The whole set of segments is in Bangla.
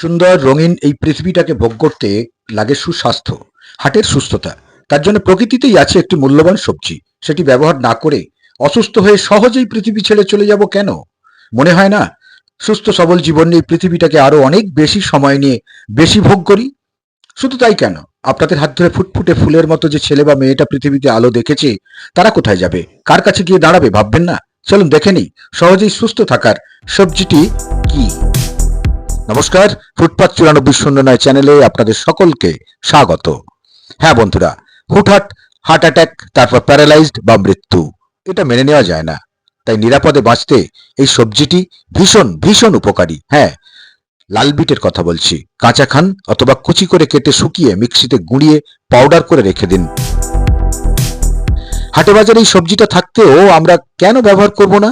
সুন্দর রঙিন এই পৃথিবীটাকে ভোগ করতে লাগে সুস্বাস্থ্য, হাটের সুস্থতা। তার জন্য প্রকৃতিতেই আছে একটি মূল্যবান সবজি। সেটি ব্যবহার না করে অসুস্থ হয়ে সহজেই পৃথিবী ছেড়ে চলে যাব কেন? মনে হয় না? সুস্থ সবল জীবন নিয়ে পৃথিবীটাকে আরও অনেক বেশি সময় নিয়ে বেশি ভোগ করি? শুধু তাই কেন? আপনাদের হাত ধরে ফুটফুটে ফুলের মতো যে ছেলে বা মেয়েটা পৃথিবীতে আলো দেখেছে, তারা কোথায় যাবে? কার কাছে গিয়ে দাঁড়াবে ভাববেন না? চলুন দেখে নিই। সহজেই সুস্থ থাকার সবজিটি কি? নমস্কার, ফুটপাত চুরানব্বই শূন্য নয় চ্যানেলে আপনাদের সকলকে স্বাগত। হ্যাঁ বন্ধুরা, হুটহাট হার্ট অ্যাটাক, তারপর প্যারালাইজড বা মৃত্যু, এটা মেনে নেওয়া যায় না। তাই নিরাপদে বাঁচতে এই সবজিটি ভীষণ ভীষণ উপকারী। হ্যাঁ লাল বিটের কথা বলছি। কাঁচা খান অথবা কুচি করে কেটে শুকিয়ে মিক্সিতে গুঁড়িয়ে পাউডার করে রেখে দিন। হাটে বাজারে এই সবজিটা থাকতেও আমরা কেন ব্যবহার করব না?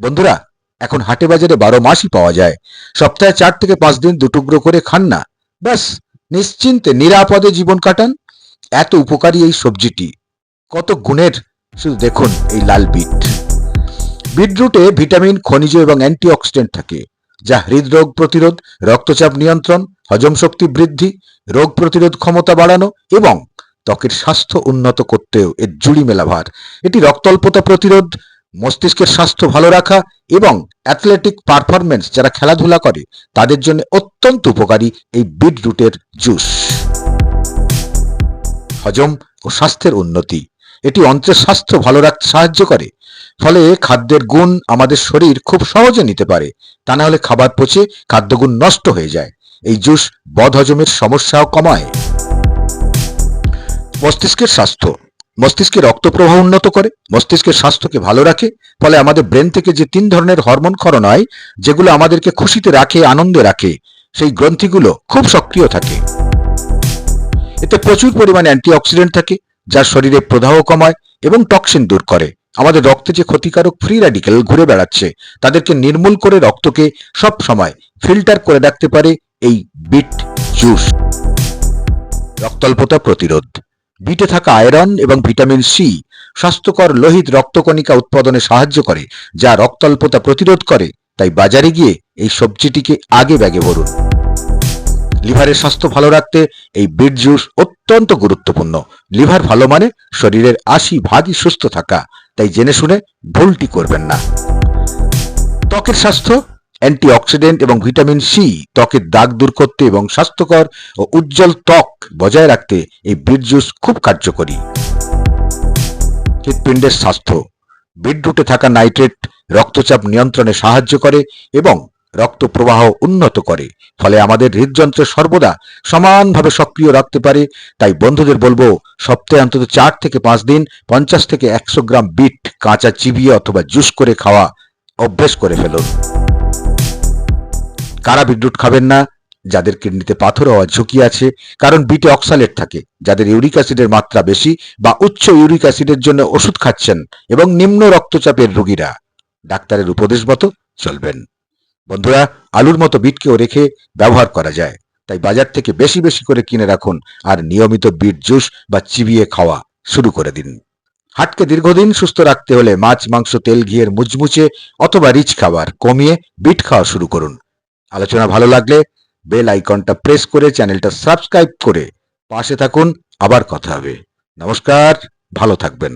বন্ধুরা এখন হাটে বাজারে বারো মাসই পাওয়া যায়। সপ্তাহে চার থেকে পাঁচ দিন দুটুকরো করে খান না। ব্যাস, নিশ্চিন্তে, নিরাপদে জীবন কাটান। এত উপকারী এই সবজিটি। কত গুণের, শুধু দেখুন এই লাল বিট। বিটরুটে ভিটামিন, খনিজ এবং অ্যান্টিঅক্সিডেন্ট থাকে, যা হৃদরোগ প্রতিরোধ, রক্তচাপ নিয়ন্ত্রণ, হজম শক্তি বৃদ্ধি, রোগ প্রতিরোধ ক্ষমতা বাড়ানো এবং ত্বকের স্বাস্থ্য উন্নত করতেও এর জুড়ি মেলা ভার। এটি রক্তল্পতা প্রতিরোধ, মস্তিষ্কের স্বাস্থ্য ভালো রাখা এবং অ্যাথলেটিক পারফরমেন্স যারা খেলাধুলা করে, তাদের জন্য অত্যন্ত উপকারী এই বিটরুটের জুস হজম ও স্বাস্থ্যের উন্নতি। এটি অন্ত্রের স্বাস্থ্য ভালো রাখতে সাহায্য করে, ফলে খাদ্যের গুণ আমাদের শরীর খুব সহজে নিতে পারে। তা না হলে খাবার পচে খাদ্যগুণ নষ্ট হয়ে যায়। এই জুস বদহজমের সমস্যাও কমায়। মস্তিষ্কের স্বাস্থ্য। মস্তিষ্কে রক্ত প্রবাহ উন্নত করে, মস্তিষ্কের স্বাস্থ্যকে ভালো রাখে, ফলে আমাদের ব্রেন থেকে যে তিন ধরনের হরমোন ক্ষরণ হয় যেগুলো আমাদেরকে খুশিতে রাখে, আনন্দে রাখে, সেই গ্রন্থিগুলো খুব সক্রিয় থাকে। এতে প্রচুর পরিমাণে অ্যান্টিঅক্সিডেন্ট থাকে, যা শরীরে প্রদাহ কমায় এবং টক্সিন দূর করে। আমাদের রক্তে যে ক্ষতিকারক ফ্রি র্যাডিক্যাল ঘুরে বেড়াচ্ছে, তাদেরকে নির্মূল করে রক্তকে সব সময় ফিল্টার করে রাখতে পারে এই বিট জুস। রক্তল্পতা প্রতিরোধ। বিটে থাকা আয়রন এবং ভিটামিন সি স্বাস্থ্যকর লোহিত রক্তকণিকা উৎপাদনে সাহায্য করে, যা রক্তল্পতা প্রতিরোধ করে। তাই বাজারে গিয়ে এই সবজিটিকে আগে ব্যাগে ভরুন। লিভারের স্বাস্থ্য ভালো রাখতে এই বিট জুস অত্যন্ত গুরুত্বপূর্ণ। লিভার ভালো মানে শরীরের আশি ভাগই সুস্থ থাকা। তাই জেনে শুনে ভুলটি করবেন না। ত্বকের স্বাস্থ্য অ্যান্টিঅক্সিডেন্ট এবং ভিটামিন সি ত্বকের দাগ দূর করতে এবং স্বাস্থ্যকর ও উজ্জ্বল ত্বক বজায় রাখতে এই বিট জুস খুব কার্যকরী। হৃৎপিণ্ডের স্বাস্থ্য। বিটরুটে থাকা নাইট্রেট রক্তচাপ নিয়ন্ত্রণে সাহায্য করে এবং রক্ত প্রবাহ উন্নত করে। ফলে আমাদের হৃদযন্ত্র সর্বদা সমানভাবে সক্রিয় রাখতে পারে। তাই বন্ধুদের বলব, সপ্তাহে অন্তত চার থেকে পাঁচ দিন পঞ্চাশ থেকে একশো গ্রাম বিট কাঁচা চিবিয়ে অথবা জুস করে খাওয়া অভ্যেস করে ফেলুন। কারা বিটরুট খাবেন না? যাদের কিডনিতে পাথর হওয়ার ঝুঁকি আছে, কারণ বিটে অক্সালেট থাকে, যাদের ইউরিক অ্যাসিডের মাত্রা বেশি বা উচ্চ ইউরিক অ্যাসিডের জন্য ওষুধ খাচ্ছেন এবং নিম্ন রক্তচাপের রোগীরা। ডাক্তারের উপদেশ মতো চলবেন। বন্ধুরা, আলুর মতো বিটকেও রেখে ব্যবহার করা যায়। তাই বাজার থেকে বেশি বেশি করে কিনে রাখুন আর নিয়মিত বিট জুস বা চিবিয়ে খাওয়া শুরু করে দিন। হাটকে দীর্ঘদিন সুস্থ রাখতে হলে মাছ, মাংস, তেল, ঘিয়ের মুচমুচে অথবা রিচ খাবার কমিয়ে বিট খাওয়া শুরু করুন। আলোচনা ভালো লাগলে বেল আইকনটা প্রেস করে চ্যানেলটা সাবস্ক্রাইব করে পাশে থাকুন, আবার কথা হবে। নমস্কার, ভালো থাকবেন।